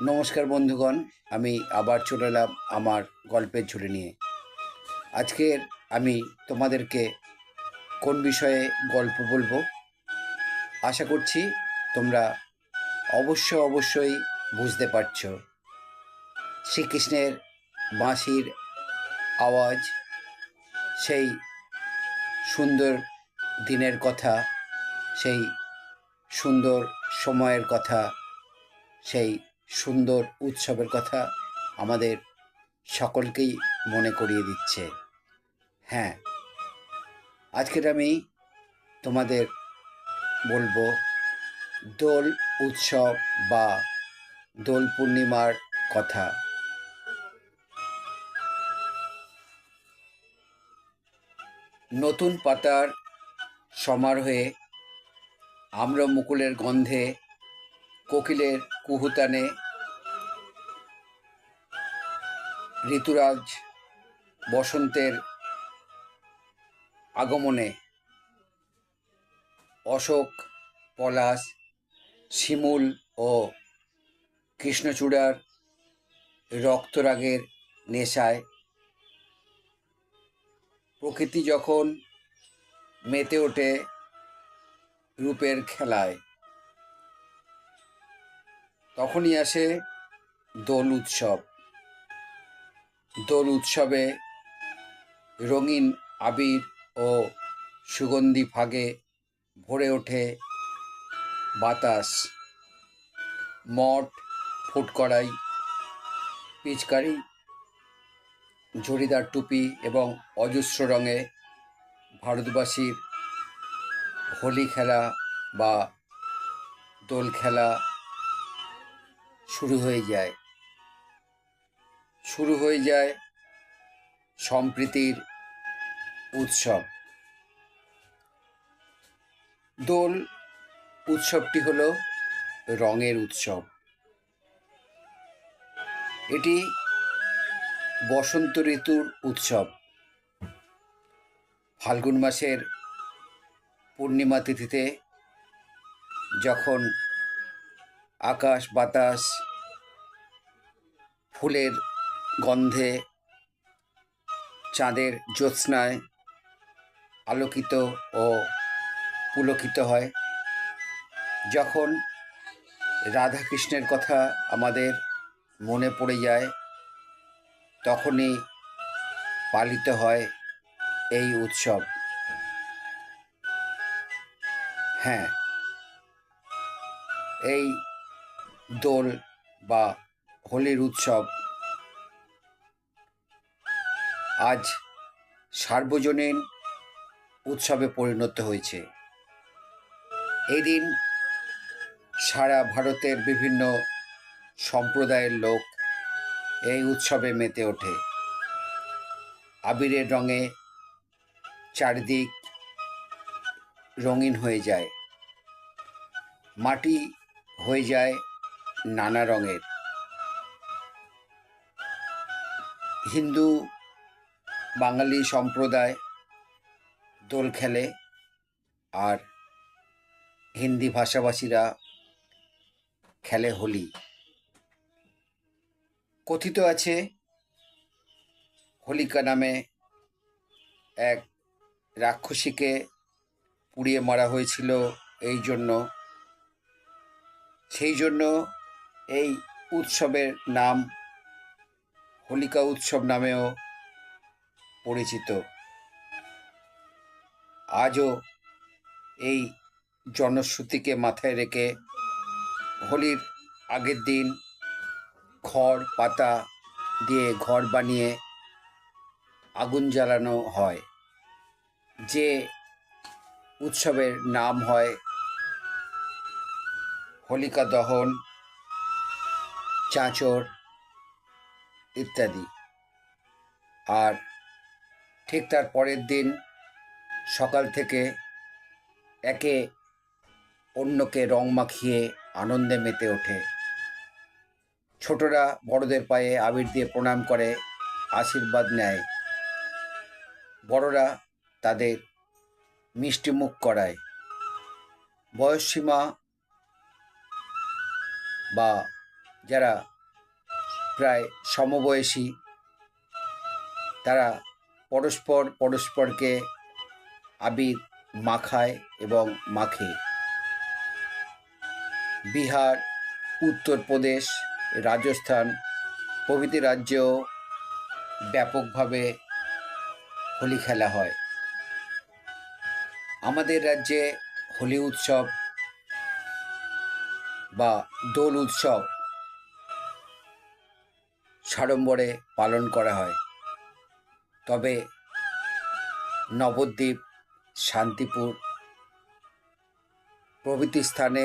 নমস্কার বন্ধুগণ, আমি আবার চলে এলাম আমার গল্পের ঝুলি নিয়ে। আজকের আমি তোমাদেরকে কোন বিষয়ে গল্প বলব? আশা করছি তোমরা অবশ্য অবশ্যই বুঝতে পারছ। শ্রীকৃষ্ণের বাঁশির আওয়াজ, সেই সুন্দর দিনের কথা, সেই সুন্দর সময়ের কথা, সেই সুন্দর উৎসবের কথা আমাদের সকলকেই মনে করিয়ে দিচ্ছে। হ্যাঁ আজকের আমি তোমাদের বলব দোল উৎসব বা দোল পূর্ণিমার কথা। নতুন পাতার সমারোহে আম্র মুকুলের গন্ধে কোকিলের কুহুতানে ঋতুরাজ বসন্তের আগমনে অশোক, পলাশ, শিমুল ও কৃষ্ণচূড়ার রক্তরাগের নেশায় প্রকৃতি যখন মেতে ওঠে রূপের খেলায়। তখনই আসে দোল উৎসব। দোল উৎসবে রঙিন আবির ও সুগন্ধি ফাগে ভরে ওঠে বাতাস। মঠ, ফুটকড়াই, পিচকারি জরিদার টুপি এবং অজস্র রঙে ভারতবাসীর হোলি খেলা বা দোল খেলা শুরু হয়ে যায়। শুরু হয়ে যায় সম্প্রীতির উৎসব। দোল উৎসবটি হলো রঙের উৎসব। এটি বসন্ত ঋতুর উৎসব। ফাল্গুন মাসের পূর্ণিমা তিথিতে যখন আকাশ, বাতাস, ফুলের গন্ধে, চাঁদের জ্যোৎস্নায় আলোকিত ও পুলকিত হয়। যখন রাধাকৃষ্ণের কথা আমাদের মনে পড়ে যায়, তখনই পালিত হয় এই উৎসব। হ্যাঁ এই দোল বা হোলির উৎসব। আজ সার্বজনীন উৎসবে পরিণত হয়েছে। এই দিন সারা ভারতের বিভিন্ন সম্প্রদায়ের লোক এই উৎসবে মেতে ওঠে। আবিরের রঙে চারিদিক রঙিন হয়ে যায়। মাটি হয়ে যায় নানা রঙের। হিন্দু, বাঙালি সম্প্রদায়, দোল খেলে, আর হিন্দি ভাষাভাষীরা খেলে হোলি। কথিত আছে, হোলিকা নামে এক রাক্ষসীকে পুড়িয়ে মারা হয়েছিল, এই জন্য। সেই জন্য এই উৎসবের নাম হোলিকা উৎসব নামেও পরিচিত। আজও এই জনশ্রুতিকে মাথায় রেখে হোলির আগের দিন খড়, পাতা দিয়ে ঘর বানিয়ে আগুন জ্বালানো হয়। যে উৎসবের নাম হয় হোলিকা দহন। চাঁচর ইত্যাদি। আর ঠিক তার পরের দিন সকাল থেকে একে অন্যকে রং মাখিয়ে আনন্দে মেতে ওঠে। ছোটরা বড়দের পায়ে আবির দিয়ে প্রণাম করে, আশীর্বাদ নেয়। বড়রা তাদের মিষ্টি মুখ করায়। বয়সসীমা বা যারা প্রায় সমবয়সী, তারা পরস্পর পরস্পরকে আবির মাখায় এবং মাখে। বিহার উত্তরপ্রদেশ রাজস্থান প্রভৃতি রাজ্যেও ব্যাপকভাবে হোলি খেলা হয়। আমাদের রাজ্যে হোলি উৎসব বা দোল উৎসব সাড়ম্বরে পালন করা হয়। তবে নবদ্বীপ, শান্তিপুর প্রভৃতি স্থানে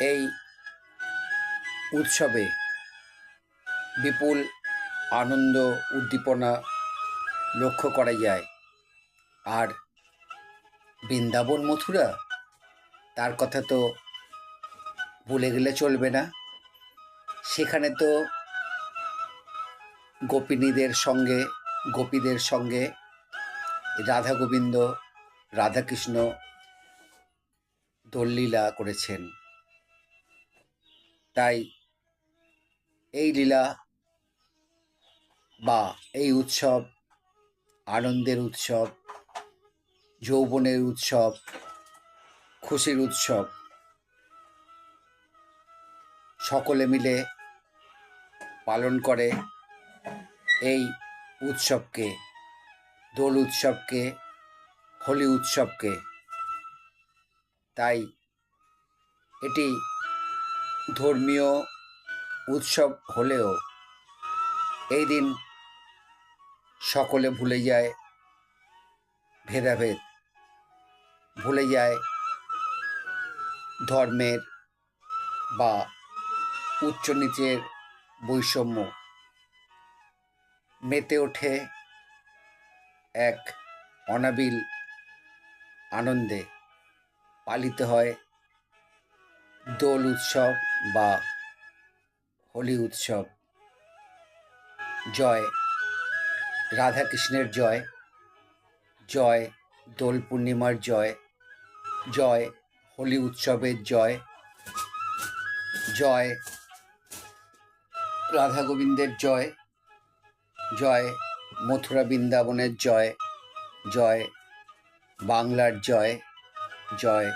এই উৎসবে বিপুল আনন্দ উদ্দীপনা লক্ষ্য করা যায়। আর বৃন্দাবন মথুরা? তার কথা তো ভুলে গেলে চলবে না। সেখানে তো গোপিনীদের সঙ্গে, গোপীদের সঙ্গে, রাধা গোবিন্দ, রাধাকৃষ্ণ দোললীলা করেছেন। তাই এই লীলা বা এই উৎসব, আনন্দের উৎসব, যৌবনের উৎসব, খুশির উৎসব, সকলে মিলে পালন করে। এই উৎসবকে, দোল উৎসবকে, হোলি উৎসবকে। তাই এটি ধর্মীয় উৎসব হলেও এই দিন সকলে ভুলে যায়, ভেদাভেদ। ভুলে যায় ধর্মের বা উচ্চ নিচের বৈষম্য। মেতে ওঠে এক অনাবিল আনন্দে। পালিত হয় দোল উৎসব বা হোলি উৎসব। জয়, রাধাকৃষ্ণের জয়। জয়, দোল পূর্ণিমার জয়। জয়, হোলি উৎসবের জয়। জয়, রাধা গোবিন্দের জয়। জয় মথুরা বৃন্দাবনের জয় জয় বাংলার জয় জয়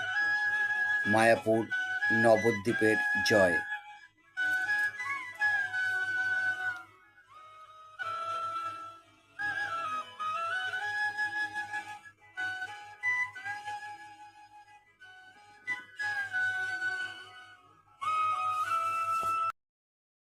মায়াপুর নবদ্বীপের জয়।